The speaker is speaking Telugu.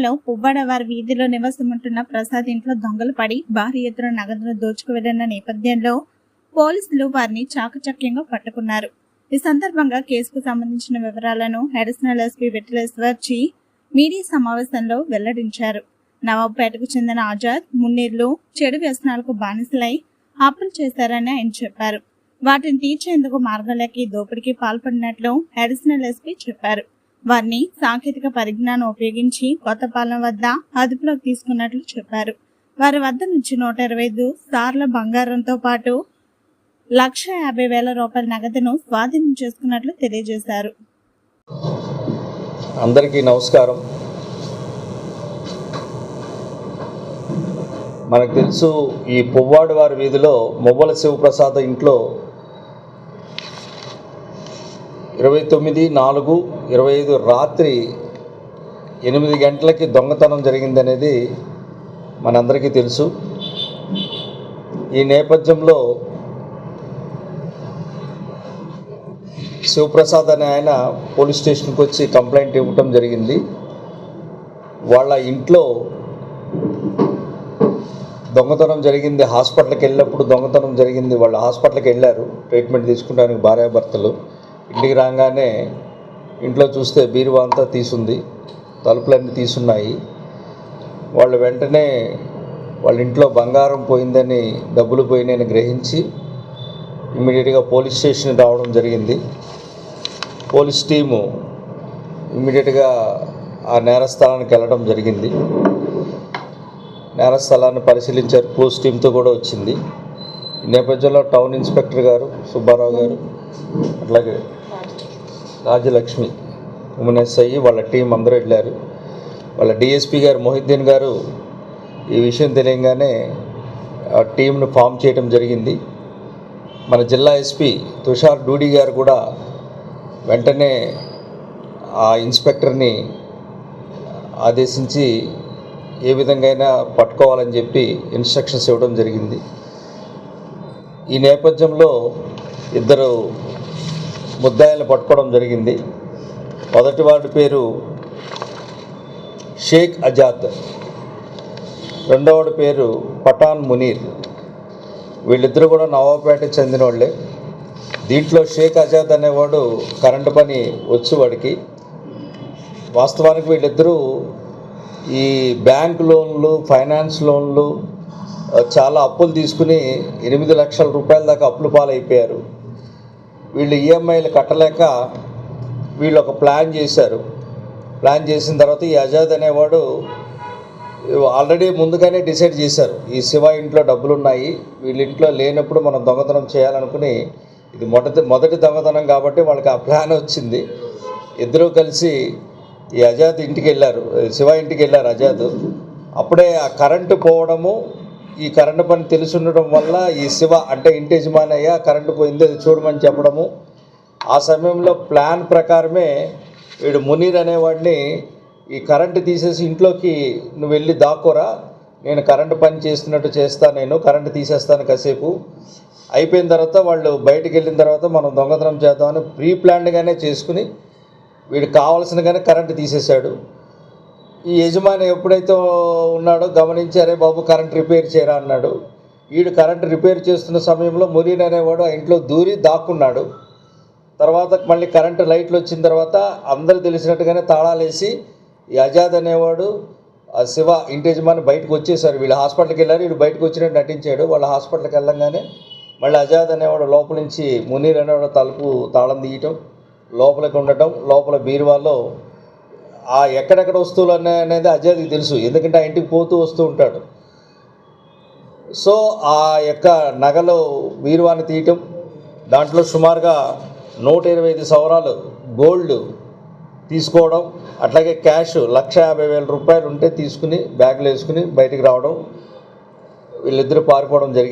జిల్లాలో పువ్వాడవారి వీధిలో నివాసముంటున్న ప్రసాద్ ఇంట్లో దొంగలు పడి భారీ ఎత్తున నగదును దోచుకు వెళ్ళిన నేపథ్యంలో పోలీసులు వారిని చాకచక్యంగా పట్టుకున్నారు. ఈ సందర్భంగా కేసుకు సంబంధించిన వివరాలను additional SP Vithaleshwar ji media సమావేశంలో వెల్లడించారు. నవాబ్పేటకు చెందిన ఆజాద్ మున్నీర్లు చెడు వ్యసనాలకు బానిసలై అప్పులు చేశారని ఆయన చెప్పారు. వాటిని తీర్చేందుకు మార్గాలకి దోపిడీకి పాల్పడినట్లు అడిషనల్ ఎస్పీ చెప్పారు. వారిని సాంకేతిక పరిజ్ఞానం ఉపయోగించి కొత్తపాలెం వద్ద అదుపులోకి తీసుకున్నట్లు చెప్పారు. వారి వద్ద నుంచి నూట ఇరవై ఐదు సార్ల బంగారంతో పాటు లక్ష యాభై వేల రూపాయల నగదును స్వాధీనం చేసుకున్నట్లు తెలియజేశారు. అందరికీ నమస్కారం. మనకు తెలుసు ఈ పువ్వాడు వారి వీధిలో మువ్వల శివప్రసాద్ ఇంట్లో ఇరవై తొమ్మిది నాలుగు ఇరవై ఐదు రాత్రి ఎనిమిది గంటలకి దొంగతనం జరిగిందనేది మనందరికీ తెలుసు. ఈ నేపథ్యంలో శివప్రసాద్ అనే ఆయన పోలీస్ స్టేషన్కి వచ్చి కంప్లైంట్ ఇవ్వటం జరిగింది. వాళ్ళ ఇంట్లో దొంగతనం జరిగింది. హాస్పిటల్కి వెళ్ళినప్పుడు దొంగతనం జరిగింది. వాళ్ళు హాస్పిటల్కి వెళ్ళారు. ట్రీట్మెంట్ తీసుకుంటానికి భార్యాభర్తలు. ఇంటికి రాగానే ఇంట్లో చూస్తే బీరువా అంతా తీసుంది తలుపులన్నీ తీసున్నాయి. వాళ్ళు వెంటనే వాళ్ళ ఇంట్లో బంగారం పోయిందని డబ్బులు పోయినాయని గ్రహించి ఇమ్మీడియట్గా పోలీస్ స్టేషన్ రావడం జరిగింది. పోలీస్ టీము ఇమ్మీడియట్గా ఆ నేరస్థలానికి వెళ్ళడం జరిగింది. నేరస్థలాన్ని పరిశీలించారు పోలీస్ టీంతో కూడా వచ్చింది. ఈ నేపథ్యంలో టౌన్ ఇన్స్పెక్టర్ గారు సుబ్బారావు గారు అట్లాగే రాజలక్ష్మి ఉమెన్ వాళ్ళ టీం అందరూ వెళ్ళారు. వాళ్ళ డిఎస్పి గారు మొహిద్దీన్ గారు ఈ విషయం తెలియగానే ఆ టీంను ఫామ్ చేయడం జరిగింది. మన జిల్లా ఎస్పీ తుషార్ డూడి గారు కూడా వెంటనే ఆ ఇన్స్పెక్టర్ని ఆదేశించి ఏ విధంగా అయినా పట్టుకోవాలని చెప్పి ఇన్స్ట్రక్షన్స్ ఇవ్వడం జరిగింది. ఈ నేపథ్యంలో ఇద్దరు ముద్దాయిలను పట్టుకోవడం జరిగింది. మొదటి వాడి పేరు షేక్ అజాద్. రెండవడి పేరు పఠాన్ మునీర్. వీళ్ళిద్దరూ కూడా నవాబ్పేటకి చెందిన వాళ్ళే దీంట్లో షేక్ అజాద్ అనేవాడు కరెంటు పని వచ్చు వాడికి. వాస్తవానికి వీళ్ళిద్దరూ ఈ బ్యాంక్ లోన్లు ఫైనాన్స్ లోన్లు చాలా అప్పులు తీసుకుని ఎనిమిది లక్షల రూపాయల దాకా అప్పులు పాలైపోయారు. వీళ్ళు ఈఎంఐలు కట్టలేక వీళ్ళు ఒక ప్లాన్ చేశారు. ప్లాన్ చేసిన తర్వాత ఈ అజాద్ అనేవాడు ఆల్రెడీ ముందుగానే డిసైడ్ చేశారు. ఈ శివ ఇంట్లో డబ్బులు ఉన్నాయి వీళ్ళ ఇంట్లో లేనప్పుడు మనం దొంగతనం చేయాలనుకుని ఇది మొదటి మొదటి దొంగతనం కాబట్టి వాళ్ళకి ఆ ప్లాన్ వచ్చింది. ఇద్దరూ కలిసి ఈ అజాద్ ఇంటికి వెళ్ళారు శివ ఇంటికి వెళ్ళారు అజాద్. అప్పుడే ఆ కరెంటు పోవడము ఈ కరెంటు పని తెలిసి ఉండడం వల్ల ఈ శివ అంటే ఇంటి యజమానయ్య కరెంటు పోయింది అది చూడమని చెప్పడము. ఆ సమయంలో ప్లాన్ ప్రకారమే వీడు మునీర్ అనేవాడిని ఈ కరెంటు తీసేసి ఇంట్లోకి నువ్వు వెళ్ళి దాక్కోరా నేను కరెంటు పని చేస్తున్నట్టు చేస్తా నేను కరెంటు తీసేస్తాను కాసేపు. అయిపోయిన తర్వాత వాళ్ళు బయటికి వెళ్ళిన తర్వాత మనం దొంగతనం చేద్దామని ప్రీ ప్లాన్డ్గానే చేసుకుని వీడు కావాల్సినగానే కరెంటు తీసేశాడు. ఈ యజమాని ఎప్పుడైతే ఉన్నాడో గమనించారే బాబు కరెంట్ రిపేర్ చేయరా అన్నాడు. వీడు కరెంట్ రిపేర్ చేస్తున్న సమయంలో మురీన్ అనేవాడు ఆ ఇంట్లో దూరి దాక్కున్నాడు. తర్వాత మళ్ళీ కరెంటు లైట్లు వచ్చిన తర్వాత అందరూ తెలిసినట్టుగానే తాళాలేసి ఈ అజాద్ అనేవాడు ఆ శివ ఇంటి యజమాని బయటకు వచ్చేసారు. వీళ్ళు హాస్పిటల్కి వెళ్ళారు వీడు బయటకు వచ్చినట్టు నటించాడు. వాళ్ళ హాస్పిటల్కి వెళ్ళంగానే మళ్ళీ అజాద్ అనేవాడు లోపల నుంచి మునీర్ అనేవాడు తలుపు తాళం తీయటం లోపలికి ఉండటం లోపల బీరువాలో ఆ ఎక్కడెక్కడ వస్తువులు అనే అనేది అజయ్కి తెలుసు. ఎందుకంటే ఆ ఇంటికి పోతూ వస్తూ ఉంటాడు. సో ఆ యొక్క నగలు బీరువాని తీయటం దాంట్లో సుమారుగా నూట ఇరవై ఐదు సవరాలు గోల్డ్ తీసుకోవడం అట్లాగే క్యాష్ లక్ష యాభై వేల రూపాయలు ఉంటే తీసుకుని బ్యాగ్లో వేసుకుని బయటికి రావడం వీళ్ళిద్దరూ పారిపోవడం జరిగింది.